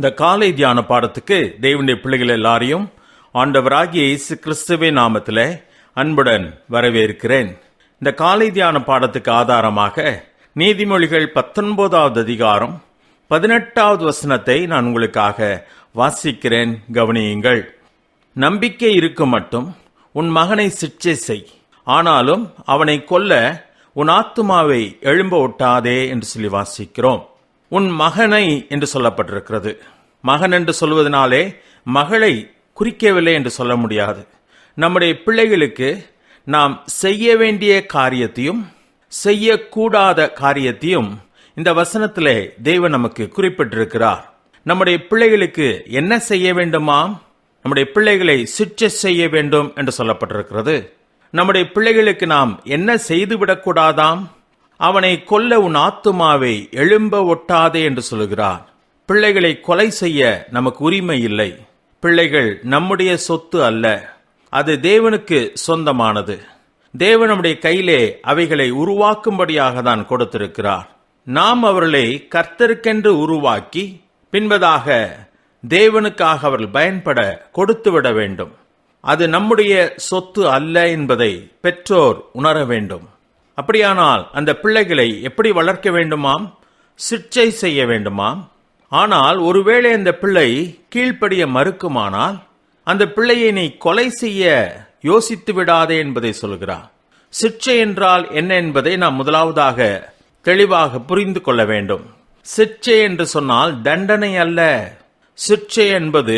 இந்த காலை தியான பாடத்துக்கு தேவனுடைய பிள்ளைகள் எல்லாரையும் ஆண்டவராகிய இயேசு கிறிஸ்துவின் நாமத்தில் அன்புடன் வரவேற்கிறேன். இந்த காலை தியான பாடத்துக்கு ஆதாரமாக நீதிமொழிகள் பத்தொன்பதாவது அதிகாரம் பதினெட்டாவது வசனத்தை நான் உங்களுக்காக வாசிக்கிறேன். கவனியுங்கள். நம்பிக்கை இருக்கும் மட்டும் உன் மகனை சிற்சை செய். ஆனாலும் அவனை கொல்ல உன் ஆத்துமாவை எழும்ப ஒட்டாதே என்று சொல்லி வாசிக்கிறோம். உன் மகனை என்று சொல்லப்பட்டிருக்கிறது. மகன் என்று சொல்வதனாலே மகளை குறிக்கவில்லை என்று சொல்ல முடியாது. நம்முடைய பிள்ளைகளுக்கு நாம் செய்ய வேண்டிய காரியத்தையும் செய்யக்கூடாத காரியத்தையும் இந்த வசனத்திலே தேவன் நமக்கு குறிப்பிட்டிருக்கிறார். நம்முடைய பிள்ளைகளுக்கு என்ன செய்ய வேண்டுமாம்? நம்முடைய பிள்ளைகளை சிற்சை செய்ய வேண்டும் என்று சொல்லப்பட்டிருக்கிறது. நம்முடைய பிள்ளைகளுக்கு நாம் என்ன செய்துவிடக்கூடாதாம்? அவனை கொல்ல உன் ஆத்துமாவை எழும்ப ஒட்டாதே என்று சொல்கிறார் பிள்ளைகளை கொலை செய்ய நமக்கு உரிமை இல்லை. பிள்ளைகள் நம்முடைய சொத்து அல்ல. அது தேவனுக்கு சொந்தமானது. தேவன் நம்முடைய கையிலே அவைகளை உருவாக்கும்படியாக தான் கொடுத்திருக்கிறார். நாம் அவர்களை கர்த்தருக்கென்று உருவாக்கி பின்பதாக தேவனுக்காக அவர்கள் பயன்பட கொடுத்துவிட வேண்டும். அது நம்முடைய சொத்து அல்ல என்பதை பெற்றோர் உணர வேண்டும். அப்படியானால் அந்த பிள்ளைகளை எப்படி வளர்க்க வேண்டுமாம்? சிற்சை செய்ய வேண்டுமாம்? ஆனால் ஒருவேளை அந்த பிள்ளை கீழ்ப்படிய மறுக்குமானால் அந்த பிள்ளையை நீ கொலை செய்ய யோசித்து விடாதே என்பதை சொல்கிறார். சிற்சை என்றால் என்ன என்பதை நாம் முதலாவதாக தெளிவாக புரிந்து கொள்ள வேண்டும். சிற்சை என்று சொன்னால் தண்டனை அல்ல. சிற்சை என்பது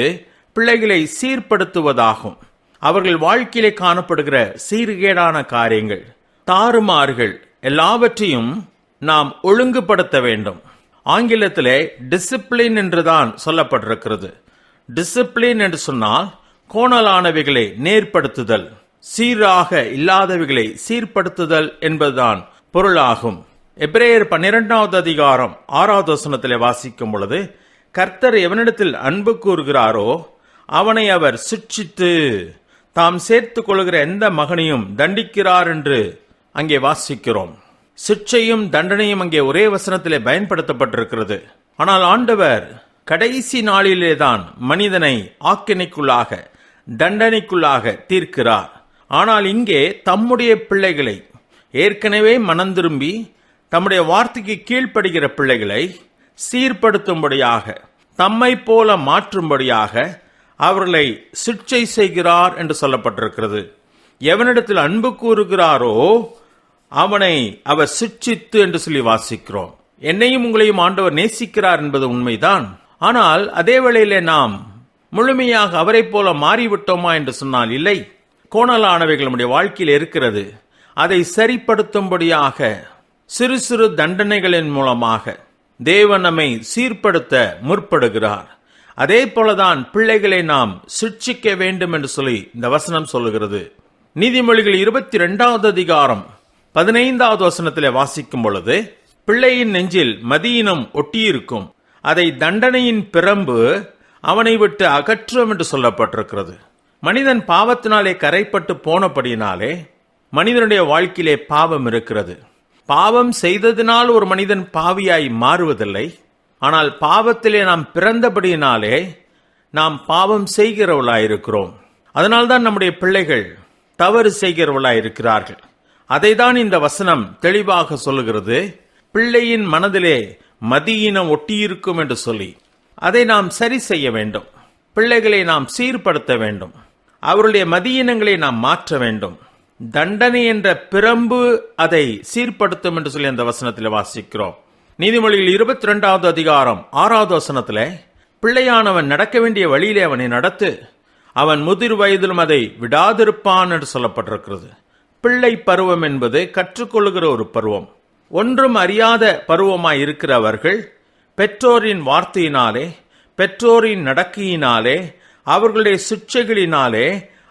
பிள்ளைகளை சீர்படுத்துவதாகும். அவர்கள் வாழ்க்கையிலே காணப்படுகிற சீர்கேடான காரியங்கள். தாறுமாறுகள் எல்லாவற்றையும் நாம் ஒழுங்குபடுத்த வேண்டும். ஆங்கிலத்திலே டிசிப்ளின் என்றுதான் சொல்லப்பட்டிருக்கிறது. டிசிப்ளின் என்று சொன்னால் கோணலானவைகளை நேர்படுத்துதல் சீராக இல்லாதவைகளை சீர்படுத்துதல் என்பதுதான் பொருளாகும். எப்ரேயர் பன்னிரெண்டாவது அதிகாரம் ஆறாவது வசனத்திலே வாசிக்கும் பொழுது கர்த்தர் எவனிடத்தில் அன்பு கூறுகிறாரோ அவனை அவர் சிட்சித்து தாம் சேர்த்துக் கொள்கிற எந்த மகனையும் தண்டிக்கிறார் என்று அங்கே வாசிக்கிறோம். சிற்சையும் தண்டனையும் அங்கே ஒரே வசனத்திலே பயன்படுத்தப்பட்டிருக்கிறது. ஆனால் ஆண்டவர் கடைசி நாளிலே தான் மனிதனை ஆக்கினைக்குள்ளாக தண்டனைக்குள்ளாக தீர்க்கிறார். ஆனால் இங்கே தம்முடைய பிள்ளைகளை ஏற்கனவே மனந்திரும்பி தம்முடைய வார்த்தைக்கு கீழ்ப்படுகிற பிள்ளைகளை சீர்படுத்தும்படியாக தம்மை போல மாற்றும்படியாக அவர்களை சிற்சை செய்கிறார் என்று சொல்லப்பட்டிருக்கிறது. எவனிடத்தில் அன்பு கூறுகிறாரோ அவனை அவர் சிற்சித்து என்று சொல்லி வாசிக்கிறோம். என்னையும் உங்களையும் ஆண்டவர் நேசிக்கிறார் என்பது உண்மைதான். ஆனால் அதே வேளையிலே நாம் முழுமையாக அவரை போல மாறிவிட்டோமா என்று சொன்னால் இல்லை. கோணலானவைகள் நம்முடைய வாழ்க்கையில் இருக்கிறது. அதை சரிப்படுத்தும்படியாக சிறு சிறு தண்டனைகளின் மூலமாக தேவன் நம்மை சீர்படுத்த முற்படுகிறார். அதே போலதான் பிள்ளைகளை நாம் சிக்ஷிக்க வேண்டும் என்று சொல்லி இந்த வசனம் சொல்லுகிறது. நீதிமொழிகள் இருபத்தி இரண்டாவது அதிகாரம் பதினைந்தாவது வசனத்தில் வாசிக்கும் பொழுது பிள்ளையின் நெஞ்சில் மதியினம் ஒட்டியிருக்கும். அதை தண்டனையின் பிரம்பு அவனை விட்டு அகற்றும் என்று சொல்லப்பட்டிருக்கிறது. மனிதன் பாவத்தினாலே கரைப்பட்டு போனபடியினாலே மனிதனுடைய வாழ்க்கையிலே பாவம் இருக்கிறது. பாவம் செய்ததினால் ஒரு மனிதன் பாவியாய் மாறுவதில்லை. ஆனால் பாவத்திலே நாம் பிறந்தபடியினாலே நாம் பாவம் செய்கிறவளாயிருக்கிறோம். அதனால்தான் நம்முடைய பிள்ளைகள் தவறு செய்கிறவளாயிருக்கிறார்கள். அதைதான் இந்த வசனம் தெளிவாக சொல்லுகிறது. பிள்ளையின் மனதிலே மதியினம் ஒட்டியிருக்கும் என்று சொல்லி அதை நாம் சரி செய்ய வேண்டும். பிள்ளைகளை நாம் சீர்படுத்த வேண்டும். அவருடைய மதியினங்களை நாம் மாற்ற வேண்டும். தண்டனை என்ற பிரம்பு அதை சீர்படுத்தும் என்று சொல்லி அந்த வசனத்தில் வாசிக்கிறோம். நீதிமொழியில் இருபத்தி ரெண்டாவது அதிகாரம் ஆறாவது வசனத்தில் பிள்ளையானவன் நடக்க வேண்டிய வழியிலே அவனை நடத்து அவன் முதிர் வயதிலும் அதை விடாதிருப்பான் என்று சொல்லப்பட்டிருக்கிறது. பிள்ளை பருவம் என்பது கற்றுக்கொள்கிற ஒரு பருவம். ஒன்றும் அறியாத பருவமாய் இருக்கிறவர்கள் பெற்றோரின் வார்த்தையினாலே பெற்றோரின் நடக்கையினாலே அவர்களுடைய சிக்ஷைகளினாலே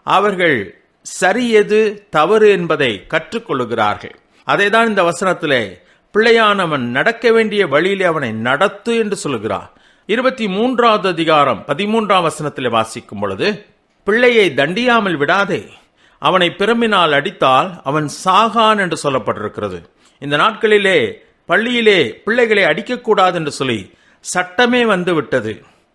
அவர்கள் சரி எது தவறு என்பதை கற்றுக்கொள்கிறார்கள் அதை தான் இந்த வசனத்திலே பிள்ளையானவன் நடக்க வேண்டிய வழியிலே அவனை நடத்து என்று சொல்கிறார் இருபத்தி மூன்றாவது அதிகாரம் பதிமூன்றாம் வசனத்தில் வாசிக்கும் பொழுது பிள்ளையை தண்டியாமல் விடாதே அவனை பிரம்பினால் அடித்தால் அவன் சாகான் என்று சொல்லப்பட்டிருக்கிறது. இந்த நாட்களிலே பள்ளியிலே பிள்ளைகளை அடிக்கக்கூடாது என்று சொல்லி சட்டமே வந்து விட்டது.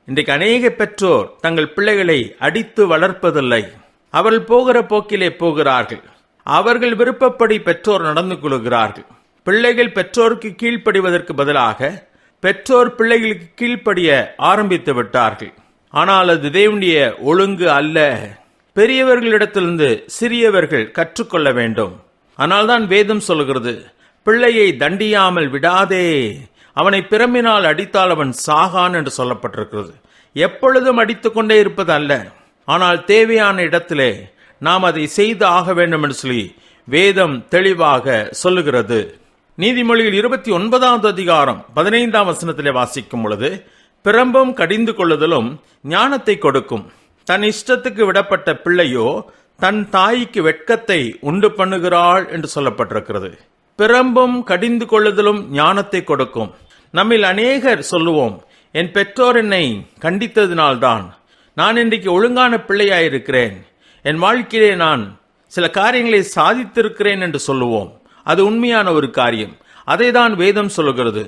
இன்றைக்கு அநேக பெற்றோர் தங்கள் பிள்ளைகளை அடித்து வளர்ப்பதில்லை. அவர்கள் போகிற போக்கிலே போகிறார்கள். அவர்கள் விருப்பப்படி பெற்றோர் நடந்து கொள்கிறார்கள். பிள்ளைகள் பெற்றோருக்கு கீழ்ப்படிவதற்கு பதிலாக பெற்றோர் பிள்ளைகளுக்கு கீழ்ப்படிய ஆரம்பித்து விட்டார்கள். ஆனால் அது தேவனுடைய ஒழுங்கு அல்ல. பெரியவர்களிடத்திலிருந்து சிறியவர்கள் கற்றுக்கொள்ள வேண்டும். ஆனால்தான் வேதம் சொல்கிறது பிள்ளையை தண்டியாமல் விடாதே. அவனை பிரம்பினால் அடித்தால் அவன் சாகான் என்று சொல்லப்பட்டிருக்கிறது. எப்பொழுதும் அடித்துக்கொண்டே இருப்பது அல்ல. ஆனால் தேவையான இடத்திலே நாம் அதை செய்து ஆக வேண்டும் என்று சொல்லி வேதம் தெளிவாக சொல்லுகிறது. நீதிமொழியில் இருபத்தி ஒன்பதாவது அதிகாரம் பதினைந்தாம் வசனத்திலே வாசிக்கும் பொழுது பிரம்பும் கடிந்து கொள்ளுதலும் ஞானத்தை கொடுக்கும். தன் இஷ்டத்துக்கு விடப்பட்ட பிள்ளையோ தன் தாய்க்கு வெட்கத்தை உண்டு பண்ணுகிறாள் என்று சொல்லப்பட்டிருக்கிறது. பிரம்பும் கடிந்து கொள்ளுதலும் ஞானத்தை கொடுக்கும். நம்மில் அநேகர் சொல்லுவோம் என் பெற்றோர் என்னை கண்டித்ததினால்தான் நான் இன்றைக்கு ஒழுங்கான பிள்ளையாயிருக்கிறேன். என் வாழ்க்கையிலே நான் சில காரியங்களை சாதித்திருக்கிறேன் என்று சொல்லுவோம். அது உண்மையான ஒரு காரியம். அதை தான் வேதம் சொல்லுகிறது.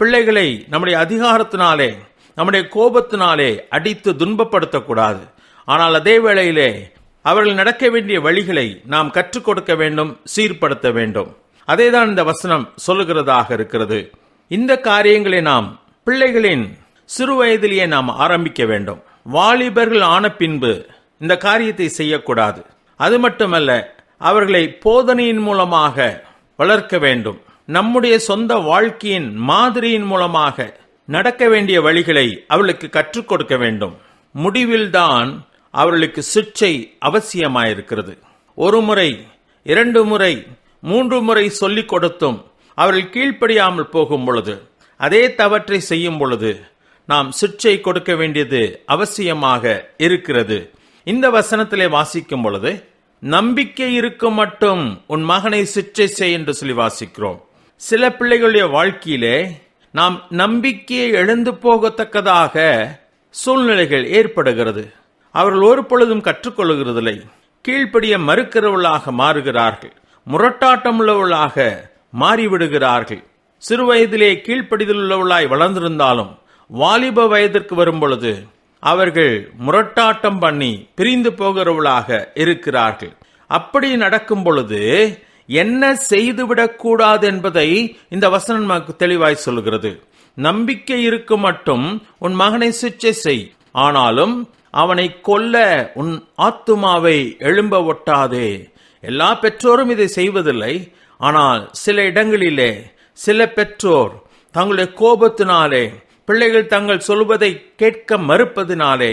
பிள்ளைகளை நம்முடைய அதிகாரத்தினாலே நம்முடைய கோபத்தினாலே அடித்து துன்பப்படுத்தக்கூடாது. ஆனால் அதே வேளையிலே அவர்கள் நடக்க வேண்டிய வழிகளை நாம் கற்றுக் கொடுக்க வேண்டும் சீர்படுத்த வேண்டும். அதேதான் இந்த வசனம் சொல்லுகிறதாக இருக்கிறது. இந்த காரியங்களை நாம் பிள்ளைகளின் சிறு வயதிலேயே நாம் ஆரம்பிக்க வேண்டும். வாலிபர்கள் ஆன பின்பு இந்த காரியத்தை செய்யக்கூடாது. அது மட்டுமல்ல அவர்களை போதனையின் மூலமாக வளர்க்க வேண்டும். நம்முடைய சொந்த வாழ்க்கையின் மாதிரியின் மூலமாக நடக்க வேண்டிய வழிகளை அவர்களுக்கு கற்றுக் கொடுக்க வேண்டும். முடிவில்தான் அவர்களுக்கு சிக்ஷை அவசியமாயிருக்கிறது. ஒரு முறை இரண்டு முறை மூன்று முறை சொல்லிக் கொடுத்தும் அவர்கள் கீழ்ப்படியாமல் போகும் பொழுது அதே தவற்றை செய்யும் பொழுது நாம் சிக்ஷை கொடுக்க வேண்டியது அவசியமாக இருக்கிறது. இந்த வசனத்திலே வாசிக்கும் பொழுது நம்பிக்கை இருக்கும் மட்டும் உன் மகனை சிற்றை செய் என்று சொல்லி வாசிக்கிறோம். சில பிள்ளைகளுடைய வாழ்க்கையிலே நாம் நம்பிக்கையை எழுந்து போகத்தக்கதாக சூழ்நிலைகள் ஏற்படுகிறது. அவர்கள் ஒரு பொழுதும் கற்றுக்கொள்கிறதில்லை கீழ்ப்படிய மறுக்கிறவர்களாக மாறுகிறார்கள். முரட்டாட்டம் உள்ளவர்களாக மாறிவிடுகிறார்கள். சிறு வயதிலே கீழ்ப்படிதல் உள்ளவளாய் வளர்ந்திருந்தாலும் வாலிப வயதிற்கு வரும் பொழுது அவர்கள் முரட்டாட்டம் பண்ணி பிரிந்து போகிறவளாக இருக்கிறார்கள். அப்படி நடக்கும் பொழுது என்ன செய்துவிடக்கூடாது என்பதை இந்த வசனம் நமக்கு தெளிவாய் சொல்கிறது. நம்பிக்கை இருக்கும் மட்டும் உன் மகனை சிச்சை செய். ஆனாலும் அவனை கொல்ல உன் ஆத்துமாவை எழும்ப ஒட்டாதே. எல்லா பெற்றோரும் இதை செய்வதில்லை. ஆனால் சில இடங்களிலே சில பெற்றோர் தங்களுடைய கோபத்தினாலே பிள்ளைகள் தங்கள் சொல்வதை கேட்க மறுப்பதினாலே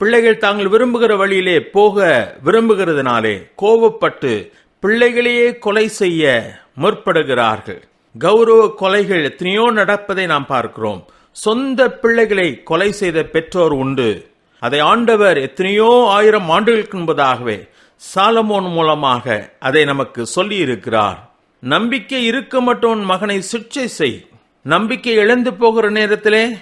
பிள்ளைகள் தாங்கள் விரும்புகிற வழியிலே போக விரும்புகிறதுனாலே கோபப்பட்டு பிள்ளைகளையே கொலை செய்ய முற்படுகிறார்கள். கௌரவ கொலைகள் எத்தனையோ நடப்பதை நாம் பார்க்கிறோம். சொந்த பிள்ளைகளை கொலை செய்த பெற்றோர் உண்டு. அதை ஆண்டவர் எத்தனையோ ஆயிரம் ஆண்டுகளுக்கு முன்பதாகவே சாலமோன் மூலமாக அதை நமக்கு சொல்லி இருக்கிறார் நம்பிக்கை இருக்க மட்டும் உன் மகனை சுட்சை செய். நம்பிக்கை இழந்து போகிற நேரத்திலே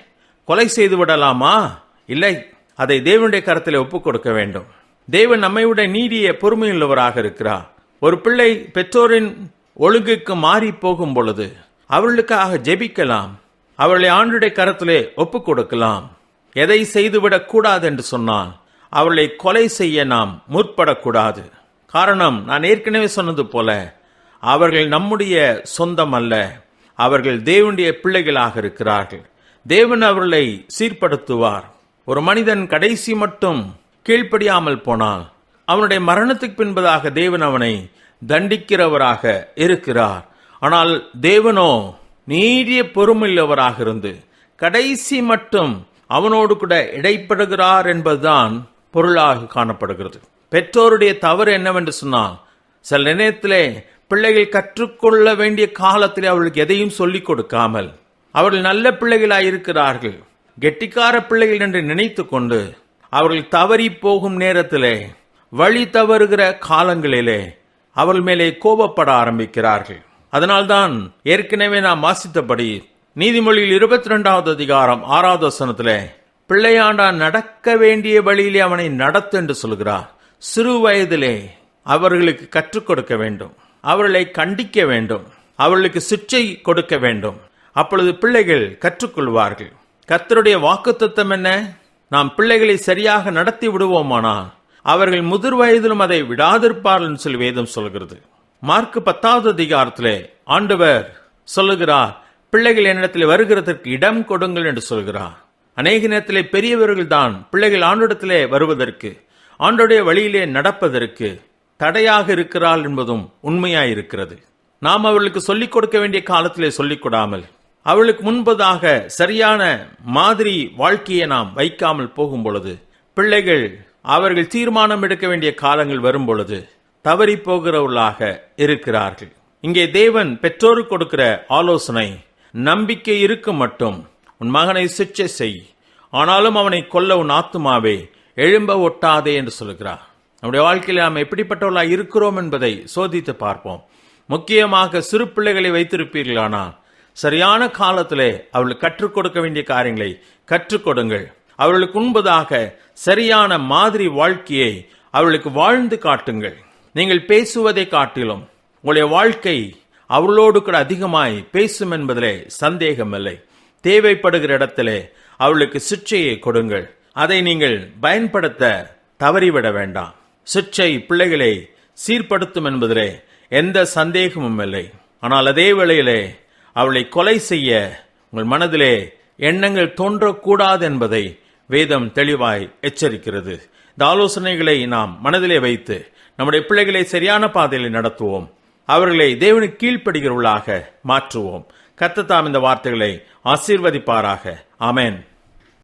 கொலை செய்து விடலாமா? இல்லை. அதை தேவனுடைய கரத்தில் ஒப்புக் கொடுக்க வேண்டும். தேவன் நம்மைவிட நீடிய பொறுமையுள்ளவராக இருக்கிறார். ஒரு பிள்ளை பெற்றோரின் ஒழுங்குக்கு மாறி போகும் பொழுது அவர்களுக்காக ஜெபிக்கலாம். அவர்களை ஆண்டுடைய கரத்திலே ஒப்புக் கொடுக்கலாம். எதை செய்துவிடக் கூடாது என்று சொன்னால் அவர்களை கொலை செய்ய நாம் முற்படக்கூடாது. காரணம் நான் ஏற்கனவே சொன்னது போல அவர்கள் நம்முடைய சொந்தம் அல்ல அவர்கள் தேவனுடைய பிள்ளைகளாக இருக்கிறார்கள். தேவன் அவர்களை சீர்படுத்துவார். ஒரு மனிதன் கடைசி மட்டும் கீழ்ப்படியாமல் போனால் அவனுடைய மரணத்துக்கு பின்பதாக தேவன் அவனை தண்டிக்கிறவராக இருக்கிறார். ஆனால் தேவனோ நீடிய பொறுமையுள்ளவராக இருந்து கடைசி மட்டும் அவனோடு கூட இடைப்படுகிறார் என்பதுதான் பொருளாக காணப்படுகிறது. பெற்றோருடைய தவறு என்னவென்று சொன்னால் சில நேரத்திலே பிள்ளைகள் கற்றுக்கொள்ள வேண்டிய காலத்திலே அவர்களுக்கு எதையும் சொல்லிக் கொடுக்காமல் அவர்கள் நல்ல பிள்ளைகளாக இருக்கிறார்கள். கெட்டிக்கார பிள்ளைகள் என்று நினைத்து கொண்டு அவர்கள் தவறி போகும் நேரத்திலே வழி தவறுகிற காலங்களிலே அவர்கள் மேலே கோபப்பட ஆரம்பிக்கிறார்கள். அதனால்தான் ஏற்கனவே நாம் வாசித்தபடி நீதிமொழியில் இருபத்தி ரெண்டாவது அதிகாரம் ஆறாவது வசனத்தில் பிள்ளையாண்டா நடக்க வேண்டிய வழியிலே அவனை நடத்து என்று சொல்கிறார். சிறு வயதிலே அவர்களுக்கு கற்றுக் கொடுக்க வேண்டும். அவர்களை கண்டிக்க வேண்டும். அவர்களுக்கு சிற்றை கொடுக்க வேண்டும். அப்பொழுது பிள்ளைகள் கற்றுக்கொள்வார்கள். கர்த்தருடைய வாக்குத்தத்தம் என்ன? நாம் பிள்ளைகளை சரியாக நடத்தி விடுவோமானால் அவர்கள் முதிர் வயதிலும் அதை விடாதிருப்பார்கள் என்று சொல்லி வேதம் சொல்கிறது. மார்க் பத்தாவது அதிகாரத்திலே ஆண்டவர் சொல்லுகிறார் பிள்ளைகள் என்னிடத்தில் வருகிறதற்கு இடம் கொடுங்கள் என்று சொல்கிறார். அநேக நேரத்திலே பெரியவர்கள் தான் பிள்ளைகள் ஆண்டிடத்திலே வருவதற்கு ஆண்டோடைய வழியிலே நடப்பதற்கு தடையாக இருக்கிறாள் என்பதும் உண்மையாயிருக்கிறது. நாம் அவர்களுக்கு சொல்லிக் கொடுக்க வேண்டிய காலத்திலே சொல்லிக் கொடாமல் அவளுக்கு முன்பதாக சரியான மாதிரி வாழ்க்கையை நாம் வைக்காமல் போகும் பொழுது பிள்ளைகள் அவர்கள் தீர்மானம் எடுக்க வேண்டிய காலங்கள் வரும் பொழுது தவறி போகிறவர்களாக இருக்கிறார்கள். இங்கே தேவன் பெற்றோருக்கு கொடுக்கிற ஆலோசனை நம்பிக்கை இருக்கும் மட்டும். உன் மகனை சிக்ஷை செய். ஆனாலும் அவனை கொல்ல உன் ஆத்துமாவே. எழும்ப ஒட்டாதே என்று சொல்கிறார் நம்முடைய வாழ்க்கையில் நாம் எப்படிப்பட்டவர்களா இருக்கிறோம் என்பதை சோதித்து பார்ப்போம். முக்கியமாக சிறு பிள்ளைகளை வைத்திருப்பீர்களானால் சரியான காலத்திலே அவர்களுக்கு கற்றுக் கொடுக்க வேண்டிய காரியங்களை கற்றுக் கொடுங்கள். அவர்களுக்கு உண்பதாக சரியான மாதிரி வாழ்க்கையை அவர்களுக்கு வாழ்ந்து காட்டுங்கள். நீங்கள் பேசுவதை காட்டிலும் உங்களுடைய வாழ்க்கை அவர்களோடு கூட அதிகமாய் பேசும் என்பதிலே சந்தேகமில்லை. தேவைப்படுகிற இடத்திலே அவளுக்கு சிற்றையை கொடுங்கள். அதை நீங்கள் பயன்படுத்த தவறிவிட வேண்டாம். சிற்றை பிள்ளைகளை சீர்படுத்தும் என்பதிலே எந்த சந்தேகமும் இல்லை. ஆனால் அதே வேளையிலே அவளை கொலை செய்ய உங்கள் மனதிலே எண்ணங்கள் தோன்றக்கூடாது என்பதை வேதம் தெளிவாய் எச்சரிக்கிறது. இந்த ஆலோசனைகளை நாம் மனதிலே வைத்து நம்முடைய பிள்ளைகளை சரியான பாதையில் நடத்துவோம். அவர்களை தேவனுக்கு கீழ்ப்படுகிறவர்களாக மாற்றுவோம். கத்தத்தாம் இந்த வார்த்தைகளை ஆசீர்வதிப்பாராக. ஆமென்.